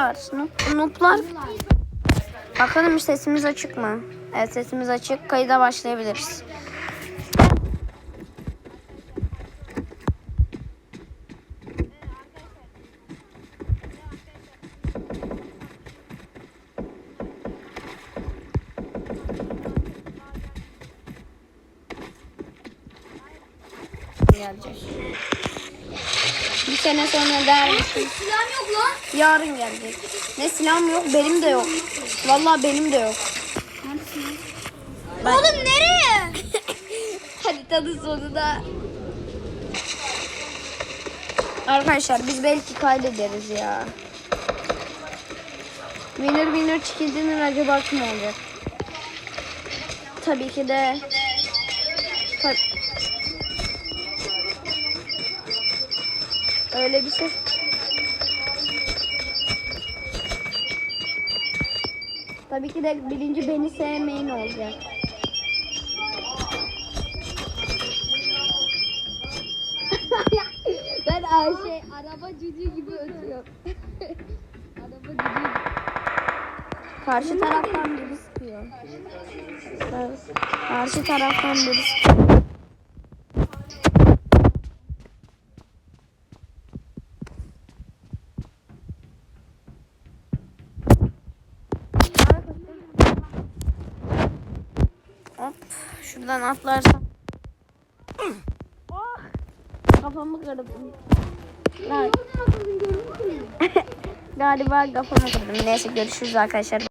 nooblar. Noob. Bakalım sesimiz açık mı? Evet sesimiz açık. Kayıda başlayabiliriz. Gelecek. Sene sonra der misin? Silahım yok lan. Yarın gelecek. Ne silahım yok, benim de yok. Vallahi benim de yok. Oğlum nereye? Haritanın sonunda. Arkadaşlar biz belki kaydederiz ya. Winner winner chicken acaba kim olacak? Tabii ki de Ta- Öyle bir şey. Tabii ki de birinci beni sevmeyin olacak. ben Ayşe araba cücü gibi ötüyorum. araba cücü. Karşı taraftan biri sıkıyor. Karşı taraftan biri. Hop, şuradan atlarsam. Oh, kafamı kırdım. Galiba kafamı kırdım. Neyse görüşürüz arkadaşlar.